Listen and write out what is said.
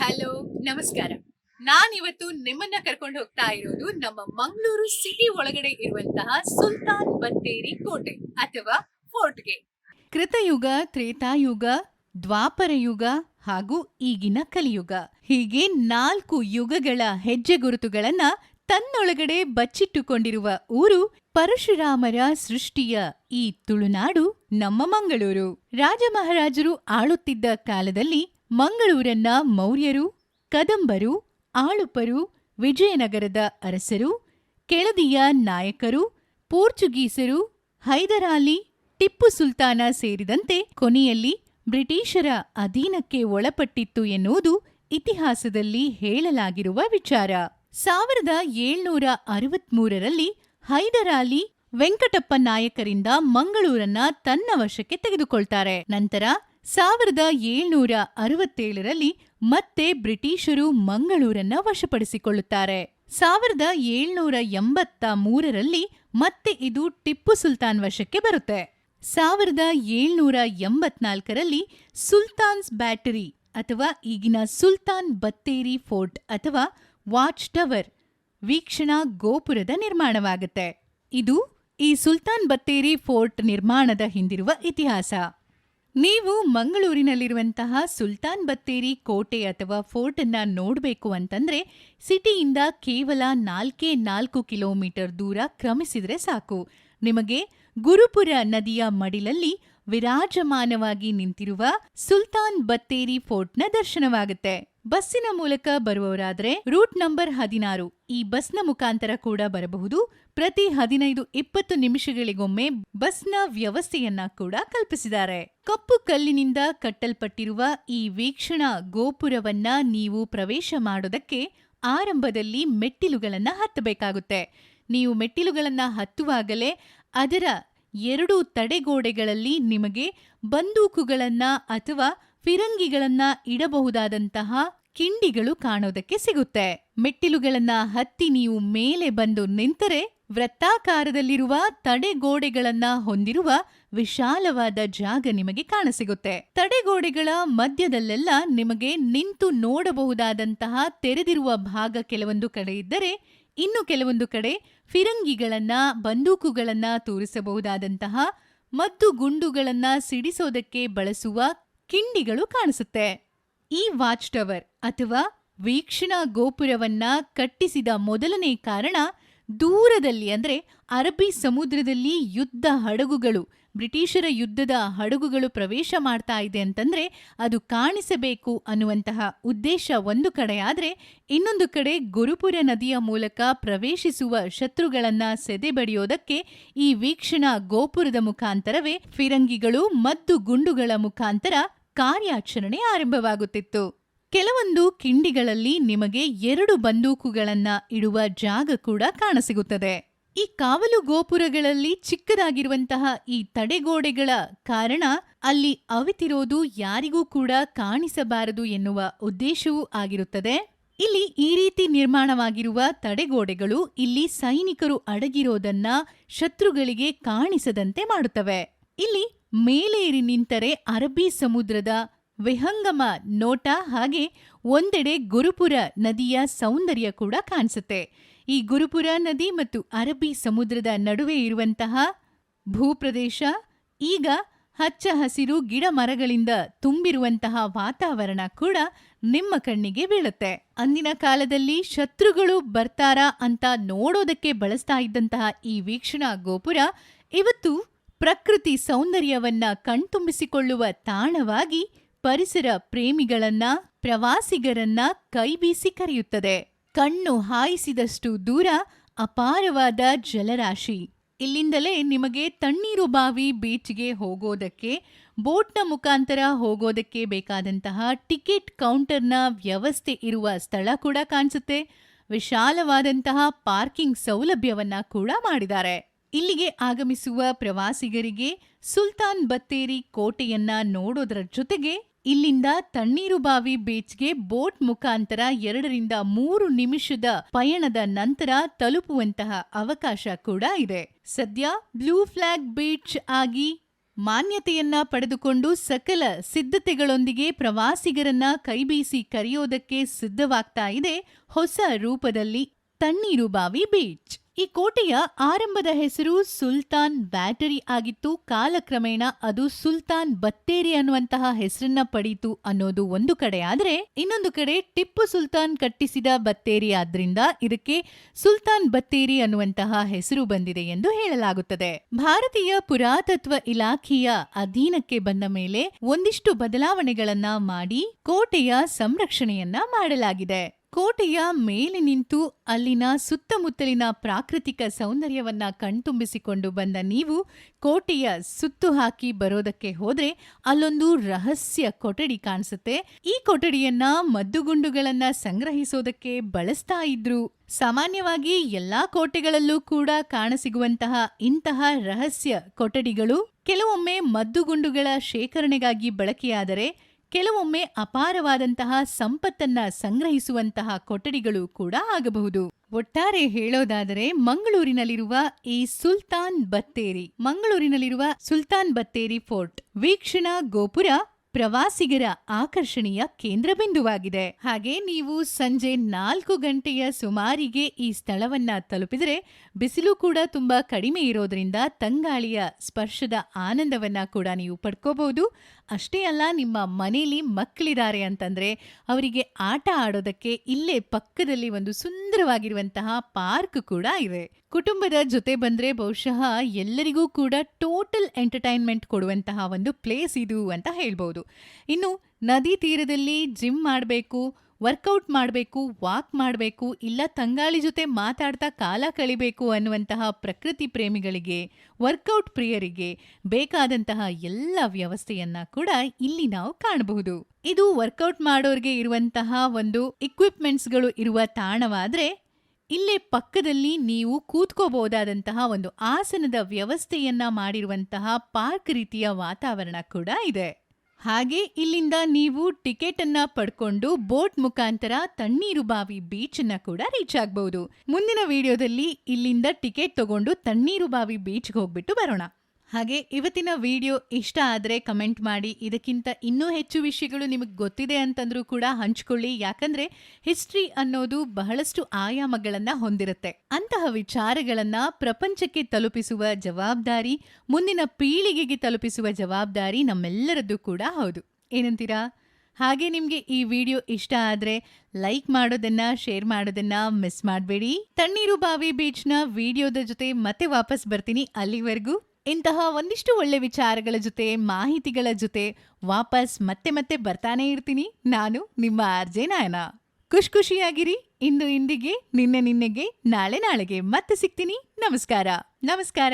Hello, ನಮಸ್ಕಾರ. ನಾನಿವತ್ತು ನಿಮ್ಮನ್ನ ಕರ್ಕೊಂಡು ಹೋಗ್ತಾ ಇರೋದು ನಮ್ಮ ಮಂಗಳೂರು ಸಿಟಿ ಒಳಗಡೆ ಇರುವಂತಹ ಸುಲ್ತಾನ್ ಬತ್ತೇರಿ ಕೋಟೆ ಅಥವಾ ಫೋರ್ಟ್ಗೆ. ಕೃತಯುಗ, ತ್ರೇತಾಯುಗ, ದ್ವಾಪರ ಯುಗ ಹಾಗೂ ಈಗಿನ ಕಲಿಯುಗ. ಹೀಗೆ ನಾಲ್ಕು ಯುಗಗಳ ಹೆಜ್ಜೆ ಗುರುತುಗಳನ್ನ ತನ್ನೊಳಗಡೆ ಬಚ್ಚಿಟ್ಟುಕೊಂಡಿರುವ ಊರು ಪರಶುರಾಮರ ಸೃಷ್ಟಿಯ ಈ ತುಳುನಾಡು ನಮ್ಮ ಮಂಗಳೂರು. ರಾಜ ಮಹಾರಾಜರು ಆಳುತ್ತಿದ್ದ ಕಾಲದಲ್ಲಿ ಮಂಗಳೂರನ್ನ ಮೌರ್ಯರು, ಕದಂಬರು, ಆಳುಪರು, ವಿಜಯನಗರದ ಅರಸರು, ಕೆಳದಿಯ ನಾಯಕರು, ಪೋರ್ಚುಗೀಸರು ಹೈದರಾಲಿ ಟಿಪ್ಪು ಸುಲ್ತಾನ ಸೇರಿದಂತೆ ಕೊನೆಯಲ್ಲಿ ಬ್ರಿಟಿಷರ ಅಧೀನಕ್ಕೆ ಒಳಪಟ್ಟಿತ್ತು ಎನ್ನುವುದು ಇತಿಹಾಸದಲ್ಲಿ ಹೇಳಲಾಗಿರುವ ವಿಚಾರ. ಸಾವಿರದ ಏಳ್ನೂರ ಅರವತ್ಮೂರರಲ್ಲಿ ಹೈದರಾಲಿ ವೆಂಕಟಪ್ಪ ನಾಯಕರಿಂದ ಮಂಗಳೂರನ್ನ ತನ್ನ ವಶಕ್ಕೆ ತೆಗೆದುಕೊಳ್ತಾರೆ. ನಂತರ ಸಾವಿರದ ಏಳ್ನೂರ ಅರವತ್ತೇಳರಲ್ಲಿ ಮತ್ತೆ ಬ್ರಿಟಿಷರು ಮಂಗಳೂರನ್ನ ವಶಪಡಿಸಿಕೊಳ್ಳುತ್ತಾರೆ. ಸಾವಿರದ ಏಳ್ನೂರ ಎಂಬತ್ತ ಮೂರರಲ್ಲಿ ಮತ್ತೆ ಇದು ಟಿಪ್ಪು ಸುಲ್ತಾನ್ ವಶಕ್ಕೆ ಬರುತ್ತೆ. ಸಾವಿರದ ಏಳ್ನೂರ ಎಂಬತ್ನಾಲ್ಕರಲ್ಲಿ ಸುಲ್ತಾನ್ಸ್ ಬ್ಯಾಟರಿ ಅಥವಾ ಈಗಿನ ಸುಲ್ತಾನ್ ಬತ್ತೇರಿ ಫೋರ್ಟ್ ಅಥವಾ ವಾಚ್ ಟವರ್ ವೀಕ್ಷಣಾ ಗೋಪುರದ ನಿರ್ಮಾಣವಾಗುತ್ತೆ. ಇದು ಈ ಸುಲ್ತಾನ್ ಬತ್ತೇರಿ ಫೋರ್ಟ್ ನಿರ್ಮಾಣದ ಹಿಂದಿರುವ ಇತಿಹಾಸ. ನೀವು ಮಂಗಳೂರಿನಲ್ಲಿರುವಂತಹ ಸುಲ್ತಾನ್ ಬತ್ತೇರಿ ಕೋಟೆ ಅಥವಾ ಫೋರ್ಟ್ ಅನ್ನ ನೋಡಬೇಕು ಅಂತಂದ್ರೆ ಸಿಟಿಯಿಂದ ಕೇವಲ ನಾಲ್ಕೇ ನಾಲ್ಕು ಕಿಲೋಮೀಟರ್ ದೂರ ಕ್ರಮಿಸಿದ್ರೆ ಸಾಕು. ನಿಮಗೆ ಗುರುಪುರ ನದಿಯ ಮಡಿಲಲ್ಲಿ ವಿರಾಜಮಾನವಾಗಿ ನಿಂತಿರುವ ಸುಲ್ತಾನ್ ಬತ್ತೇರಿ ಫೋರ್ಟ್ನ ದರ್ಶನವಾಗುತ್ತೆ. ಬಸ್ಸಿನ ಮೂಲಕ ಬರುವವರಾದರೆ ರೂಟ್ ನಂಬರ್ ಹದಿನಾರು. ಈ ಬಸ್ನ ಮುಖಾಂತರ ಕೂಡ ಬರಬಹುದು. ಪ್ರತಿ ಹದಿನೈದು ಇಪ್ಪತ್ತು ನಿಮಿಷಗಳಿಗೊಮ್ಮೆ ಬಸ್ನ ವ್ಯವಸ್ಥೆಯನ್ನ ಕೂಡ ಕಲ್ಪಿಸಿದ್ದಾರೆ. ಕಪ್ಪು ಕಲ್ಲಿನಿಂದ ಕಟ್ಟಲ್ಪಟ್ಟಿರುವ ಈ ವೀಕ್ಷಣಾ ಗೋಪುರವನ್ನ ನೀವು ಪ್ರವೇಶ ಮಾಡೋದಕ್ಕೆ ಆರಂಭದಲ್ಲಿ ಮೆಟ್ಟಿಲುಗಳನ್ನ ಹತ್ತಬೇಕಾಗುತ್ತೆ. ನೀವು ಮೆಟ್ಟಿಲುಗಳನ್ನ ಹತ್ತುವಾಗಲೇ ಅದರ ಎರಡು ತಡೆಗೋಡೆಗಳಲ್ಲಿ ನಿಮಗೆ ಬಂದೂಕುಗಳನ್ನ ಅಥವಾ ಫಿರಂಗಿಗಳನ್ನ ಇಡಬಹುದಾದಂತಹ ಕಿಂಡಿಗಳು ಕಾಣೋದಕ್ಕೆ ಸಿಗುತ್ತೆ. ಮೆಟ್ಟಿಲುಗಳನ್ನ ಹತ್ತಿ ನೀವು ಮೇಲೆ ಬಂದು ನಿಂತರೆ ವೃತ್ತಾಕಾರದಲ್ಲಿರುವ ತಡೆಗೋಡೆಗಳನ್ನ ಹೊಂದಿರುವ ವಿಶಾಲವಾದ ಜಾಗ ನಿಮಗೆ ಕಾಣಸಿಗುತ್ತೆ. ತಡೆಗೋಡೆಗಳ ಮಧ್ಯದಲ್ಲೆಲ್ಲ ನಿಮಗೆ ನಿಂತು ನೋಡಬಹುದಾದಂತಹ ತೆರೆದಿರುವ ಭಾಗ ಕೆಲವೊಂದು ಕಡೆ ಇದ್ದರೆ ಇನ್ನು ಕೆಲವೊಂದು ಕಡೆ ಫಿರಂಗಿಗಳನ್ನ, ಬಂದೂಕುಗಳನ್ನ ತೋರಿಸಬಹುದಾದಂತಹ ಮದ್ದು ಗುಂಡುಗಳನ್ನ ಸಿಡಿಸೋದಕ್ಕೆ ಬಳಸುವ ಕಿಂಡಿಗಳು ಕಾಣಿಸುತ್ತೆ. ಈ ವಾಚ್ ಟವರ್ ಅಥವಾ ವೀಕ್ಷಣಾ ಗೋಪುರವನ್ನ ಕಟ್ಟಿಸಿದ ಮೊದಲನೇ ಕಾರಣ ದೂರದಲ್ಲಿ ಅಂದ್ರೆ ಅರಬ್ಬಿ ಸಮುದ್ರದಲ್ಲಿ ಯುದ್ಧ ಹಡಗುಗಳು, ಬ್ರಿಟಿಷರ ಯುದ್ಧದ ಹಡಗುಗಳು ಪ್ರವೇಶ ಮಾಡ್ತಾ ಇದೆ ಅಂತಂದ್ರೆ ಅದು ಕಾಣಿಸಬೇಕು ಅನ್ನುವಂತಹ ಉದ್ದೇಶ ಒಂದು ಕಡೆಯಾದರೆ ಇನ್ನೊಂದು ಕಡೆ ಗುರುಪುರ ನದಿಯ ಮೂಲಕ ಪ್ರವೇಶಿಸುವ ಶತ್ರುಗಳನ್ನು ಸೆದೆಬಡಿಯೋದಕ್ಕೆ ಈ ವೀಕ್ಷಣಾ ಗೋಪುರದ ಮುಖಾಂತರವೇ ಫಿರಂಗಿಗಳು, ಮದ್ದು ಗುಂಡುಗಳ ಮುಖಾಂತರ ಕಾರ್ಯಾಚರಣೆ ಆರಂಭವಾಗುತ್ತಿತ್ತು. ಕೆಲವೊಂದು ಕಿಂಡಿಗಳಲ್ಲಿ ನಿಮಗೆ ಎರಡು ಬಂದೂಕುಗಳನ್ನ ಇಡುವ ಜಾಗ ಕೂಡ ಕಾಣಸಿಗುತ್ತದೆ. ಈ ಕಾವಲು ಗೋಪುರಗಳಲ್ಲಿ ಚಿಕ್ಕದಾಗಿರುವಂತಹ ಈ ತಡೆಗೋಡೆಗಳ ಕಾರಣ ಅಲ್ಲಿ ಅವಿತಿರೋದು ಯಾರಿಗೂ ಕೂಡ ಕಾಣಿಸಬಾರದು ಎನ್ನುವ ಉದ್ದೇಶವೂ ಆಗಿರುತ್ತದೆ. ಇಲ್ಲಿ ಈ ರೀತಿ ನಿರ್ಮಾಣವಾಗಿರುವ ತಡೆಗೋಡೆಗಳು ಇಲ್ಲಿ ಸೈನಿಕರು ಅಡಗಿರೋದನ್ನ ಶತ್ರುಗಳಿಗೆ ಕಾಣಿಸದಂತೆ ಮಾಡುತ್ತವೆ. ಇಲ್ಲಿ ಮೇಲೇರಿ ನಿಂತರೆ ಅರಬ್ಬಿ ಸಮುದ್ರದ ವಿಹಂಗಮ ನೋಟ ಹಾಗೆ ಒಂದೆಡೆ ಗುರುಪುರ ನದಿಯ ಸೌಂದರ್ಯ ಕೂಡ ಕಾಣಿಸುತ್ತೆ. ಈ ಗುರುಪುರ ನದಿ ಮತ್ತು ಅರಬ್ಬಿ ಸಮುದ್ರದ ನಡುವೆ ಇರುವಂತಹ ಭೂಪ್ರದೇಶ, ಈಗ ಹಚ್ಚ ಹಸಿರು ಗಿಡ ಮರಗಳಿಂದ ತುಂಬಿರುವಂತಹ ವಾತಾವರಣ ಕೂಡ ನಿಮ್ಮ ಕಣ್ಣಿಗೆ ಬೀಳುತ್ತೆ. ಅಂದಿನ ಕಾಲದಲ್ಲಿ ಶತ್ರುಗಳು ಬರ್ತಾರಾ ಅಂತ ನೋಡೋದಕ್ಕೆ ಬಳಸ್ತಾ ಇದ್ದಂತಹ ಈ ವೀಕ್ಷಣಾ ಗೋಪುರ ಇವತ್ತು ಪ್ರಕೃತಿ ಸೌಂದರ್ಯವನ್ನ ಕಣ್ತುಂಬಿಸಿಕೊಳ್ಳುವ ತಾಣವಾಗಿ ಪರಿಸರ ಪ್ರೇಮಿಗಳನ್ನ, ಪ್ರವಾಸಿಗರನ್ನ ಕೈಬೀಸಿ ಕರೆಯುತ್ತದೆ. ಕಣ್ಣು ಹಾಯಿಸಿದಷ್ಟು ದೂರ ಅಪಾರವಾದ ಜಲರಾಶಿ. ಇಲ್ಲಿಂದಲೇ ನಿಮಗೆ ತಣ್ಣೀರು ಬಾವಿ ಬೀಚ್ಗೆ ಹೋಗೋದಕ್ಕೆ, ಬೋಟ್ನ ಮುಖಾಂತರ ಹೋಗೋದಕ್ಕೆ ಬೇಕಾದಂತಹ ಟಿಕೆಟ್ ಕೌಂಟರ್ನ ವ್ಯವಸ್ಥೆ ಇರುವ ಸ್ಥಳ ಕೂಡ ಕಾಣಿಸುತ್ತೆ. ವಿಶಾಲವಾದಂತಹ ಪಾರ್ಕಿಂಗ್ ಸೌಲಭ್ಯವನ್ನ ಕೂಡ ಮಾಡಿದ್ದಾರೆ. ಇಲ್ಲಿಗೆ ಆಗಮಿಸುವ ಪ್ರವಾಸಿಗರಿಗೆ ಸುಲ್ತಾನ್ ಬತ್ತೇರಿ ಕೋಟೆಯನ್ನ ನೋಡೋದ್ರ ಜೊತೆಗೆ ಇಲ್ಲಿಂದ ತಣ್ಣೀರುಬಾವಿ ಬೀಚ್ಗೆ ಬೋಟ್ ಮುಖಾಂತರ ಎರಡರಿಂದ ಮೂರು ನಿಮಿಷದ ಪಯಣದ ನಂತರ ತಲುಪುವಂತಹ ಅವಕಾಶ ಕೂಡ ಇದೆ. ಸದ್ಯ ಬ್ಲೂ ಫ್ಲಾಗ್ ಬೀಚ್ ಆಗಿ ಮಾನ್ಯತೆಯನ್ನ ಪಡೆದುಕೊಂಡು ಸಕಲ ಸಿದ್ಧತೆಗಳೊಂದಿಗೆ ಪ್ರವಾಸಿಗರನ್ನ ಕೈಬೀಸಿ ಕರೆಯೋದಕ್ಕೆ ಸಿದ್ಧವಾಗ್ತಾ ಇದೆ ಹೊಸ ರೂಪದಲ್ಲಿ ತಣ್ಣೀರುಬಾವಿ ಬೀಚ್. ಈ ಕೋಟೆಯ ಆರಂಭದ ಹೆಸರು ಸುಲ್ತಾನ್ ಬ್ಯಾಟರಿ ಆಗಿತ್ತು. ಕಾಲಕ್ರಮೇಣ ಅದು ಸುಲ್ತಾನ್ ಬತ್ತೇರಿ ಅನ್ನುವಂತಹ ಹೆಸರನ್ನ ಪಡೀತು ಅನ್ನೋದು ಒಂದು ಕಡೆ. ಆದ್ರೆ ಇನ್ನೊಂದು ಕಡೆ ಟಿಪ್ಪು ಸುಲ್ತಾನ್ ಕಟ್ಟಿಸಿದ ಬತ್ತೇರಿ ಆದ್ರಿಂದ ಇದಕ್ಕೆ ಸುಲ್ತಾನ್ ಬತ್ತೇರಿ ಅನ್ನುವಂತಹ ಹೆಸರು ಬಂದಿದೆ ಎಂದು ಹೇಳಲಾಗುತ್ತದೆ. ಭಾರತೀಯ ಪುರಾತತ್ವ ಇಲಾಖೆಯ ಅಧೀನಕ್ಕೆ ಬಂದ ಮೇಲೆ ಒಂದಿಷ್ಟು ಬದಲಾವಣೆಗಳನ್ನ ಮಾಡಿ ಕೋಟೆಯ ಸಂರಕ್ಷಣೆಯನ್ನ ಮಾಡಲಾಗಿದೆ. ಕೋಟೆಯ ಮೇಲೆ ನಿಂತು ಅಲ್ಲಿನ ಸುತ್ತಮುತ್ತಲಿನ ಪ್ರಾಕೃತಿಕ ಸೌಂದರ್ಯವನ್ನ ಕಣ್ತುಂಬಿಸಿಕೊಂಡು ಬಂದ ನೀವು ಕೋಟೆಯ ಸುತ್ತು ಹಾಕಿ ಬರೋದಕ್ಕೆ ಹೋದ್ರೆ ಅಲ್ಲೊಂದು ರಹಸ್ಯ ಕೊಠಡಿ ಕಾಣಿಸುತ್ತೆ. ಈ ಕೊಠಡಿಯನ್ನ ಮದ್ದುಗುಂಡುಗಳನ್ನ ಸಂಗ್ರಹಿಸೋದಕ್ಕೆ ಬಳಸ್ತಾ ಇದ್ರು. ಸಾಮಾನ್ಯವಾಗಿ ಎಲ್ಲಾ ಕೋಟೆಗಳಲ್ಲೂ ಕೂಡ ಕಾಣಸಿಗುವಂತಹ ಇಂತಹ ರಹಸ್ಯ ಕೊಠಡಿಗಳು ಕೆಲವೊಮ್ಮೆ ಮದ್ದುಗುಂಡುಗಳ ಶೇಖರಣೆಗಾಗಿ ಬಳಕೆಯಾದರೆ ಕೆಲವೊಮ್ಮೆ ಅಪಾರವಾದಂತಹ ಸಂಪತ್ತನ್ನ ಸಂಗ್ರಹಿಸುವಂತಹ ಕೊಠಡಿಗಳು ಕೂಡ ಆಗಬಹುದು. ಒಟ್ಟಾರೆ ಹೇಳೋದಾದರೆ ಮಂಗಳೂರಿನಲ್ಲಿರುವ ಈ ಸುಲ್ತಾನ್ ಬತ್ತೇರಿ, ಮಂಗಳೂರಿನಲ್ಲಿರುವ ಸುಲ್ತಾನ್ ಬತ್ತೇರಿ ಫೋರ್ಟ್ ವೀಕ್ಷಣಾ ಗೋಪುರ ಪ್ರವಾಸಿಗರ ಆಕರ್ಷಣೀಯ ಕೇಂದ್ರ ಬಿಂದುವಾಗಿದೆ ಹಾಗೆ ನೀವು ಸಂಜೆ ನಾಲ್ಕು ಗಂಟೆಯ ಸುಮಾರಿಗೆ ಈ ಸ್ಥಳವನ್ನ ತಲುಪಿದರೆ ಬಿಸಿಲು ಕೂಡ ತುಂಬಾ ಕಡಿಮೆ ಇರೋದ್ರಿಂದ ತಂಗಾಳಿಯ ಸ್ಪರ್ಶದ ಆನಂದವನ್ನ ಕೂಡ ನೀವು ಪಡ್ಕೋಬಹುದು. ಅಷ್ಟೇ ಅಲ್ಲ, ನಿಮ್ಮ ಮನೇಲಿ ಮಕ್ಕಳಿದ್ದಾರೆ ಅಂತಂದ್ರೆ ಅವರಿಗೆ ಆಟ ಆಡೋದಕ್ಕೆ ಇಲ್ಲೇ ಪಕ್ಕದಲ್ಲಿ ಒಂದು ಸುಂದರವಾಗಿರುವಂತಹ ಪಾರ್ಕ್ ಕೂಡ ಇದೆ. ಕುಟುಂಬದ ಜೊತೆ ಬಂದ್ರೆ ಬಹುಶಃ ಎಲ್ಲರಿಗೂ ಕೂಡ ಟೋಟಲ್ ಎಂಟರ್ಟೈನ್ಮೆಂಟ್ ಕೊಡುವಂತಹ ಒಂದು ಪ್ಲೇಸ್ ಇದು ಅಂತ ಹೇಳ್ಬೋದು. ಇನ್ನು ನದಿ ತೀರದಲ್ಲಿ ಜಿಮ್ ಮಾಡಬೇಕು ವರ್ಕೌಟ್ ಮಾಡಬೇಕು, ವಾಕ್ ಮಾಡಬೇಕು, ಇಲ್ಲ ತಂಗಾಳಿ ಜೊತೆ ಮಾತಾಡ್ತಾ ಕಾಲ ಕಳಿಬೇಕು ಅನ್ನುವಂತಹ ಪ್ರಕೃತಿ ಪ್ರೇಮಿಗಳಿಗೆ, ವರ್ಕೌಟ್ ಪ್ರಿಯರಿಗೆ ಬೇಕಾದಂತಹ ಎಲ್ಲ ವ್ಯವಸ್ಥೆಯನ್ನ ಕೂಡ ಇಲ್ಲಿ ನಾವು ಕಾಣಬಹುದು. ಇದು ವರ್ಕೌಟ್ ಮಾಡೋರ್ಗೆ ಇರುವಂತಹ ಒಂದು ಇಕ್ವಿಪ್ಮೆಂಟ್ಸ್ಗಳು ಇರುವ ತಾಣವಾದ್ರೆ ಇಲ್ಲೇ ಪಕ್ಕದಲ್ಲಿ ನೀವು ಕೂತ್ಕೋಬಹುದಾದಂತಹ ಒಂದು ಆಸನದ ವ್ಯವಸ್ಥೆಯನ್ನ ಮಾಡಿರುವಂತಹ ಪಾರ್ಕ್ ರೀತಿಯ ವಾತಾವರಣ ಕೂಡ ಇದೆ. ಹಾಗೆ ಇಲ್ಲಿಂದ ನೀವು ಟಿಕೆಟ್ ಅನ್ನ ಪಡ್ಕೊಂಡು ಬೋಟ್ ಮುಖಾಂತರ ತಣ್ಣೀರುಬಾವಿ ಬೀಚ್ ಅನ್ನ ಕೂಡ ರೀಚ್ ಆಗಬಹುದು ಮುಂದಿನ ವಿಡಿಯೋದಲ್ಲಿ ಇಲ್ಲಿಂದ ಟಿಕೆಟ್ ತಗೊಂಡು ತಣ್ಣೀರುಬಾವಿ ಬೀಚ್ಗೆ ಹೋಗ್ಬಿಟ್ಟು ಬರೋಣ. ಹಾಗೆ ಇವತ್ತಿನ ವಿಡಿಯೋ ಇಷ್ಟ ಆದರೆ ಕಮೆಂಟ್ ಮಾಡಿ. ಇದಕ್ಕಿಂತ ಇನ್ನೂ ಹೆಚ್ಚು ವಿಷಯಗಳು ನಿಮಗೆ ಗೊತ್ತಿದೆ ಅಂತಂದ್ರೂ ಕೂಡ ಹಂಚ್ಕೊಳ್ಳಿ. ಯಾಕಂದ್ರೆ ಹಿಸ್ಟ್ರಿ ಅನ್ನೋದು ಬಹಳಷ್ಟು ಆಯಾಮಗಳನ್ನು ಹೊಂದಿರುತ್ತೆ. ಅಂತಹ ವಿಚಾರಗಳನ್ನು ಪ್ರಪಂಚಕ್ಕೆ ತಲುಪಿಸುವ ಜವಾಬ್ದಾರಿ, ಮುಂದಿನ ಪೀಳಿಗೆಗೆ ತಲುಪಿಸುವ ಜವಾಬ್ದಾರಿ ನಮ್ಮೆಲ್ಲರದ್ದು ಕೂಡ ಹೌದು. ಏನಂತೀರಾ? ಹಾಗೆ ನಿಮಗೆ ಈ ವಿಡಿಯೋ ಇಷ್ಟ ಆದರೆ ಲೈಕ್ ಮಾಡೋದನ್ನ, ಶೇರ್ ಮಾಡೋದನ್ನ ಮಿಸ್ ಮಾಡಬೇಡಿ. ತಣ್ಣೀರು ಬಾವಿ ಬೀಚ್ನ ವಿಡಿಯೋದ ಜೊತೆ ಮತ್ತೆ ವಾಪಸ್ ಬರ್ತೀನಿ ಅಲ್ಲಿವರೆಗೂ. ಇಂತಹ ಒಂದಿಷ್ಟು ಒಳ್ಳೆ ವಿಚಾರಗಳ ಜೊತೆ, ಮಾಹಿತಿಗಳ ಜೊತೆ ವಾಪಸ್ ಮತ್ತೆ ಮತ್ತೆ ಬರ್ತಾನೆ ಇರ್ತೀನಿ. ನಾನು ನಿಮ್ಮ ಆರ್ಜೆ ನಾಯನ. ಖುಷ್ ಖುಷಿಯಾಗಿರಿ. ಇಂದು ಇಂದಿಗೆ, ನಿನ್ನೆ ನಿನ್ನೆಗೆ, ನಾಳೆ ನಾಳೆಗೆ ಮತ್ತೆ ಸಿಗ್ತೀನಿ. ನಮಸ್ಕಾರ. ನಮಸ್ಕಾರ.